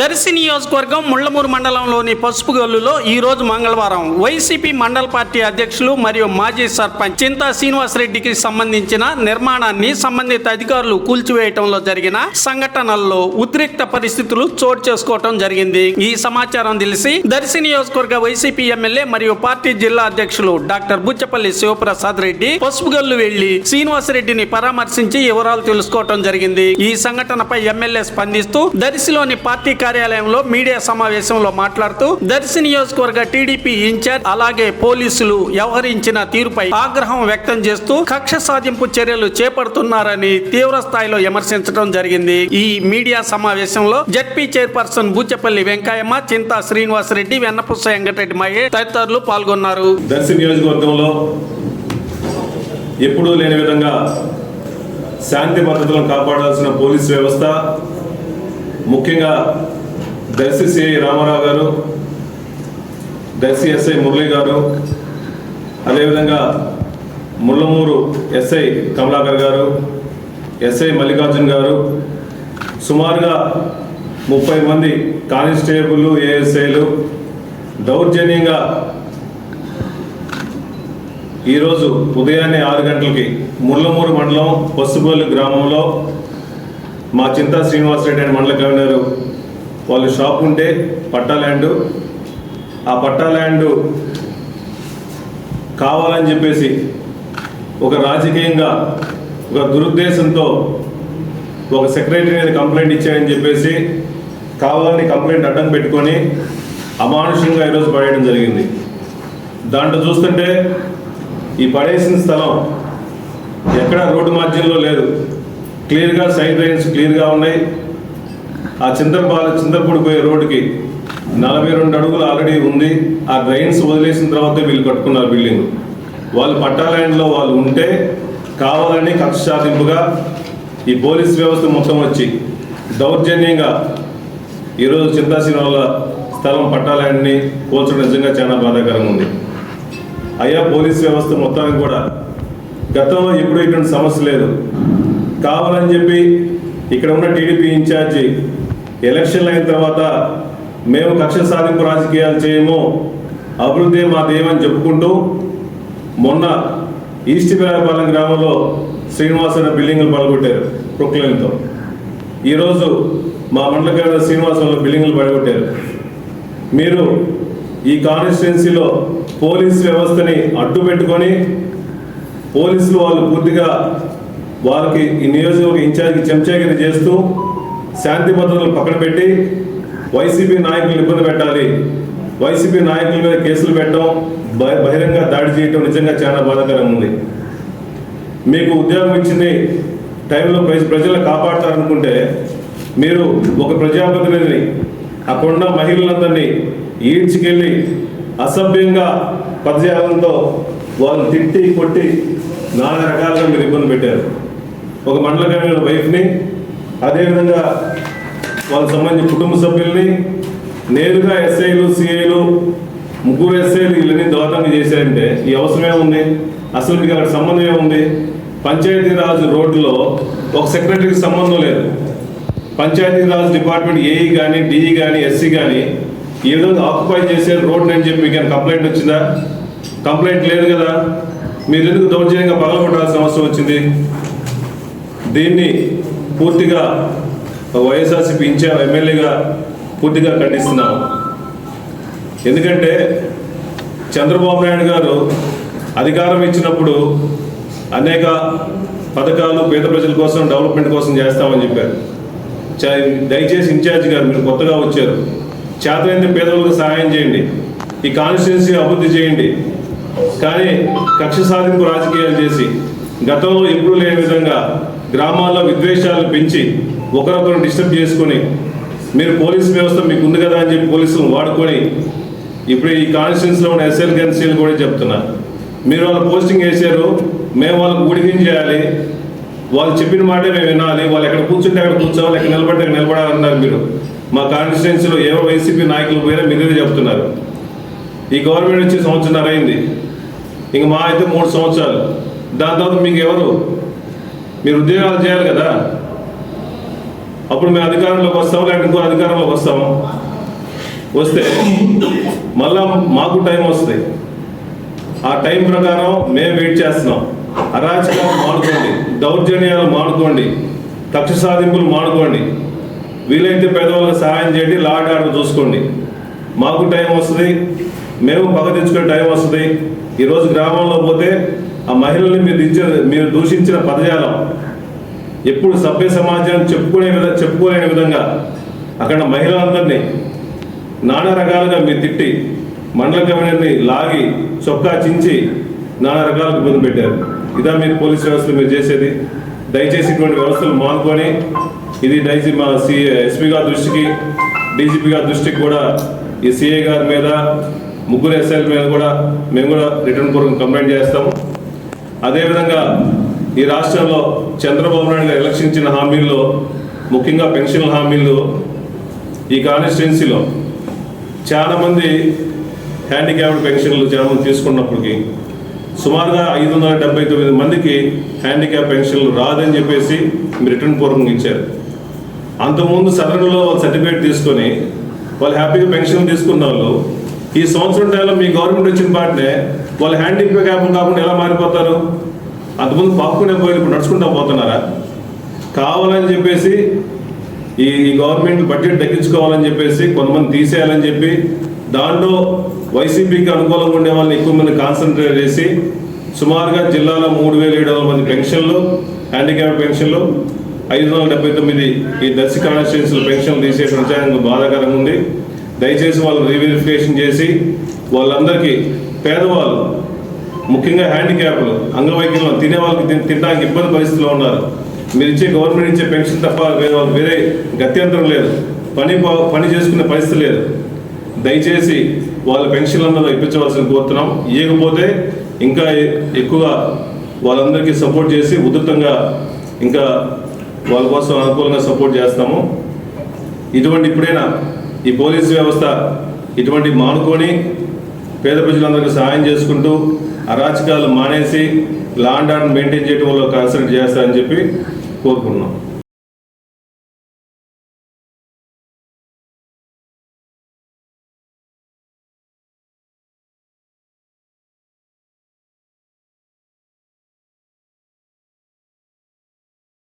దర్శి నియోజకవర్గం ముళ్ళమూరు మండలంలోని పసుపుగల్లులో ఈ రోజు మంగళవారం వైసీపీ మండల పార్టీ అధ్యక్షులు మరియు మాజీ సర్పంచ్ చింతా శ్రీనివాసరెడ్డికి సంబంధించిన నిర్మాణాన్ని సంబంధిత అధికారులు కూల్చివేయటంలో జరిగిన సంఘటనల్లో ఉద్రిక్త పరిస్థితులు చోటు చేసుకోవటం జరిగింది. ఈ సమాచారం తెలిసి దర్శి నియోజకవర్గ వైసీపీ ఎమ్మెల్యే మరియు పార్టీ జిల్లా అధ్యక్షులు డాక్టర్ బుచ్చపల్లి శివప్రసాద్ రెడ్డి పసుపుగల్లు వెళ్ళి శ్రీనివాసరెడ్డిని పరామర్శించి వివరాలు తెలుసుకోవటం జరిగింది. ఈ సంఘటనపై ఎమ్మెల్యే స్పందిస్తూ దర్శిలోని పార్టీ కార్యాలయంలో మీడియా సమావేశంలో మాట్లాడుతూ దర్శి నియోజకవర్గ టీడీపీ ఇన్ఛార్జ్ అలాగే పోలీసులు వ్యవహరించిన తీరుపై ఆగ్రహం వ్యక్తం చేస్తూ కక్ష సాధింపు చర్యలు చేపడుతున్నారని తీవ్ర స్థాయిలో విమర్శించడం జరిగింది. ఈ మీడియా సమావేశంలో జడ్పీ చైర్పర్సన్ బూచపల్లి వెంకయ్యమ్మ చింతా శ్రీనివాసరెడ్డి వెన్నపుస వెంకటరెడ్డి మహేష్ తదితరులు పాల్గొన్నారు. దర్శి నియోజకవర్గంలో ఎప్పుడూ లేని విధంగా శాంతి భద్రతలను కాపాడాల్సిన పోలీస్ వ్యవస్థ ముఖ్యంగా దర్శి సిఐ రామారావు గారు దర్శి ఎస్ఐ మురళి గారు అదేవిధంగా ముళ్ళమూరు ఎస్ఐ కమలాకర్ గారు ఎస్ఐ మల్లికార్జున్ గారు సుమారుగా ముప్పై మంది కానిస్టేబుల్ ఏఎస్ఐలు దౌర్జన్యంగా ఈరోజు ఉదయాన్నే ఆరు గంటలకి ముర్లమూరు మండలం పసుపల్లి గ్రామంలో మా చింతా శ్రీనివాసరెడ్డి అని మండల గవర్నరు వాళ్ళు షాప్ ఉంటే పట్టా ల్యాండ్. ఆ పట్టా ల్యాండ్ కావాలని చెప్పేసి ఒక రాజకీయంగా ఒక దురుద్దేశంతో ఒక సెక్రటరీ మీద కంప్లైంట్ ఇచ్చాయని చెప్పేసి కావాలని కంప్లైంట్ అడ్డం పెట్టుకొని అమానుషంగా ఈరోజు పడేయడం జరిగింది. దాంట్లో చూస్తుంటే ఈ పడేసిన స్థలం ఎక్కడ రోడ్డు మార్జిన్లో లేదు. క్లియర్గా సైడ్ లైన్స్ క్లియర్గా ఉన్నాయి. ఆ చింతరపాల చింతపూడి పోయే రోడ్డుకి నలభై రెండు అడుగులు ఆల్రెడీ ఉంది. ఆ డ్రైన్స్ వదిలేసిన తర్వాత వీళ్ళు కట్టుకున్నారు బిల్డింగ్. వాళ్ళు పట్టా వాళ్ళు ఉంటే కావాలని కక్ష సాధింపుగా ఈ పోలీస్ వ్యవస్థ మొత్తం వచ్చి దౌర్జన్యంగా ఈరోజు చింతాసీన వాళ్ళ స్థలం పట్టాలయాన్ని పోల్చడం నిజంగా చాలా బాధాకరంగా ఉంది. అయ్యా పోలీస్ వ్యవస్థ మొత్తానికి కూడా గతంలో ఎప్పుడూ ఇటువంటి సమస్య లేదు. కావాలని చెప్పి ఇక్కడ ఉన్న టీడీపీ ఇన్ఛార్జి ఎలక్షన్లు అయిన తర్వాత మేము కక్ష సాధింపు రాజకీయాలు చేయము అభివృద్ధి మా దేవని చెప్పుకుంటూ మొన్న ఈస్ట్ వేలపాలెం గ్రామంలో శ్రీనివాసన బిల్డింగ్లు పడగొట్టారు ప్రొక్లైన్తో. ఈరోజు మా మండల కేంద్ర శ్రీనివాసంలో బిల్డింగ్లు పడగొట్టారు. మీరు ఈ కాన్స్టిట్యున్సీలో పోలీస్ వ్యవస్థని అడ్డు పెట్టుకొని పోలీసులు వాళ్ళు పూర్తిగా వారికి ఈ నియోజకవర్గ ఇన్ఛార్జ్కి చెంచాగిరి చేస్తూ శాంతి భద్రతలు పక్కన పెట్టి వైసీపీ నాయకులను ఇబ్బంది పెట్టాలి. వైసీపీ నాయకుల మీద కేసులు పెట్టడం బహిరంగ దాడి చేయడం నిజంగా చాలా బాధాకరంగా ఉంది. మీకు ఉద్యోగం ఇచ్చింది టైంలో ప్రజ ప్రజలను కాపాడతారనుకుంటే మీరు ఒక ప్రజాప్రతినిధిని అక్కడున్న మహిళలందరినీ ఈడ్చుకెళ్ళి అసభ్యంగా పదజాలంతో వాళ్ళు తిట్టి కొట్టి నానా రకాలుగా మీరు ఇబ్బంది పెట్టారు. ఒక మండల కమిటీ వైఫ్ని అదేవిధంగా వాళ్ళకి సంబంధించిన కుటుంబ సభ్యుల్ని నేరుగా ఎస్ఐలు సిఐలు ముగ్గురు ఎస్ఐలు వీళ్ళని దారుణంగా చేశారంటే ఈ అవసరమే ఉంది అసలు మీకు అక్కడ సంబంధం ఏముంది? పంచాయతీరాజ్ రోడ్డులో ఒక సెక్రటరీకి సంబంధం లేదు. పంచాయతీరాజ్ డిపార్ట్మెంట్ ఏఈ కానీ డిఈ కానీ ఎస్సీ కానీ ఈ విధంగా ఆక్యుపై చేసే రోడ్ అని చెప్పి మీకు కంప్లైంట్ వచ్చిందా? కంప్లైంట్ లేదు కదా? మీరు ఎందుకు దౌర్జన్యంగా పగలగొట్టాల్సిన అవసరం వచ్చింది? దీన్ని పూర్తిగా వైఎస్ఆర్సీపీ ఇన్ఛార్జ్ ఎమ్మెల్యేగా పూర్తిగా ఖండిస్తున్నాం ఎందుకంటే చంద్రబాబు నాయుడు గారు అధికారం ఇచ్చినప్పుడు అనేక పథకాలు పేద ప్రజల కోసం డెవలప్మెంట్ కోసం చేస్తామని చెప్పారు. దయచేసి ఇన్ఛార్జ్ గారు మీరు కొత్తగా వచ్చారు. చేతనైతే పేదలకు సహాయం చేయండి. ఈ కాన్స్టిట్యున్సీ అభివృద్ధి చేయండి. కానీ కక్ష సాధింపు రాజకీయాలు చేసి గతంలో ఎప్పుడూ లేని విధంగా గ్రామాల్లో విద్వేషాలు పెంచి ఒకరొకరు డిస్టర్బ్ చేసుకొని మీరు పోలీస్ వ్యవస్థ మీకు ఉంది కదా అని చెప్పి పోలీసులను వాడుకొని ఇప్పుడు ఈ కాన్స్టిట్యూన్స్లో ఉన్న ఎస్ఎల్ కన్సీలు కూడా చెప్తున్నా మీరు వాళ్ళు పోస్టింగ్ వేసారు మేము వాళ్ళకు వాళ్ళకి ఉడికించేయాలి వాళ్ళు చెప్పిన మాటే మేము వినాలి వాళ్ళు ఎక్కడ కూర్చుంటే అక్కడ కూర్చోవాలి ఎక్కడ నిలబడితే అక్కడ నిలబడాలన్నారు మీరు. మా కాన్స్టిట్యున్సీలో ఏవో వైసీపీ నాయకులు పోయినా మీరే చెప్తున్నారు. ఈ గవర్నమెంట్ వచ్చి సంవత్సరం అయింది ఇంక మా అయితే మూడు సంవత్సరాలు. దాని తర్వాత మీకు ఎవరు మీరు ఉద్యోగాలు చేయాలి కదా? అప్పుడు మేము అధికారంలోకి వస్తాం లేకపోతే ఇంకో అధికారంలోకి వస్తాము వస్తే మళ్ళా మాకు టైం వస్తుంది. ఆ టైం ప్రకారం మేము వెయిట్ చేస్తున్నాం. అరాచకాలు మానుకోండి దౌర్జన్యాలు మానుకోండి కక్ష సాధింపులు మానుకోండి. వీలైతే పేదవాళ్ళకి సహాయం చేయండి లా ఆర్డర్ చూసుకోండి. మాకు టైం వస్తుంది మేము పగ తెచ్చుకునే టైం వస్తుంది. ఈరోజు గ్రామంలో పోతే ఆ మహిళల్ని మీరు దించిన మీరు దూషించిన పదజాలం ఎప్పుడు సభ్య సమాజం చెప్పుకునే విధ చెప్పుకోలేని విధంగా అక్కడ మహిళలందరినీ నానా రకాలుగా మీరు తిట్టి మండల కమిటీని లాగి చొక్కా చించి నానా రకాలకు ఇబ్బంది పెట్టారు. ఇదా మీరు పోలీస్ వ్యవస్థలు మీరు చేసేది. దయచేసి ఇటువంటి వ్యవస్థలు మానుకొని ఇది దయచేసి మా సి ఎస్పీ గారి దృష్టికి డీజీపీ గారి దృష్టికి కూడా ఈ సిఐ గారి మీద ముగ్గురు ఎస్ఐల మీద కూడా మేము కూడా రిటర్న్ పూర్వకం కంప్లైంట్ చేస్తాము అదేవిధంగా ఈ రాష్ట్రంలో చంద్రబాబు నాయుడు గారు ఎలక్షన్ ఇచ్చిన హామీల్లో ముఖ్యంగా పెన్షన్ హామీలు ఈ కాన్స్టిట్యున్సీలో చాలామంది హ్యాండిక్యాప్డ్ పెన్షన్లు చాలామంది తీసుకున్నప్పటికీ సుమారుగా ఐదు వందల డెబ్బై తొమ్మిది మందికి హ్యాండిక్యాప్ పెన్షన్లు రాదని చెప్పేసి రిటర్న్ పూర్వకంగా ఇచ్చారు. అంతకుముందు సదరంలో సర్టిఫికేట్ తీసుకొని వాళ్ళు హ్యాపీగా పెన్షన్ తీసుకున్న వాళ్ళు ఈ సంవత్సరం టైంలో మీ గవర్నమెంట్ వచ్చిన పాటనే వాళ్ళు హ్యాండిక్యాప్ కాకుండా ఎలా మారిపోతారు? అంతకుముందు పాక్కునే పోయి ఇప్పుడు నడుచుకుంటా పోతున్నారా? కావాలని చెప్పేసి ఈ గవర్నమెంట్ బడ్జెట్ తగ్గించుకోవాలని చెప్పేసి కొంతమంది తీసేయాలని చెప్పి దాంట్లో వైసీపీకి అనుకూలంగా ఉండే వాళ్ళని ఎక్కువ మంది కాన్సన్ట్రేట్ చేసి సుమారుగా జిల్లాలో మూడు వేల ఏడు వందల మంది పెన్షన్లు హ్యాండిక్యాప్ పెన్షన్లు ఐదు వందల డెబ్బై తొమ్మిది ఈ దర్శి కాన్స్టిట్యూన్సీల పెన్షన్లు తీసేయడం నిజంగా బాధాకరంగా ఉంది. దయచేసి వాళ్ళు రీవెరిఫికేషన్ చేసి వాళ్ళందరికీ పేదవాళ్ళు ముఖ్యంగా హ్యాండిక్యాప్లు అంగవైకల్యం తినే వాళ్ళకి తినడానికి ఇబ్బంది పరిస్థితిలో ఉన్నారు. మీరు ఇచ్చే గవర్నమెంట్ ఇచ్చే పెన్షన్ తప్ప వేరే వేరే గత్యంతరం లేదు. పని పని చేసుకునే పరిస్థితి లేదు. దయచేసి వాళ్ళ పెన్షన్లు అందరూ ఇప్పించవలసిన కోరుతున్నాం. ఇవ్వకపోతే ఇంకా ఎక్కువగా వాళ్ళందరికీ సపోర్ట్ చేసి ఉధృతంగా ఇంకా వాళ్ళ కోసం అనుకూలంగా సపోర్ట్ చేస్తాము. ఇటువంటి ఇప్పుడైనా ఈ పోలీస్ వ్యవస్థ ఇటువంటి మానుకొని పేద ప్రజలందరికీ సహాయం చేసుకుంటూ అరాచకాలు మానేసి లాండ్ ఆర్డర్ మెయింటైన్ చేయడం వల్ల కాన్సన్ట్రేట్ చేస్తారని చెప్పి కోరుకున్నాం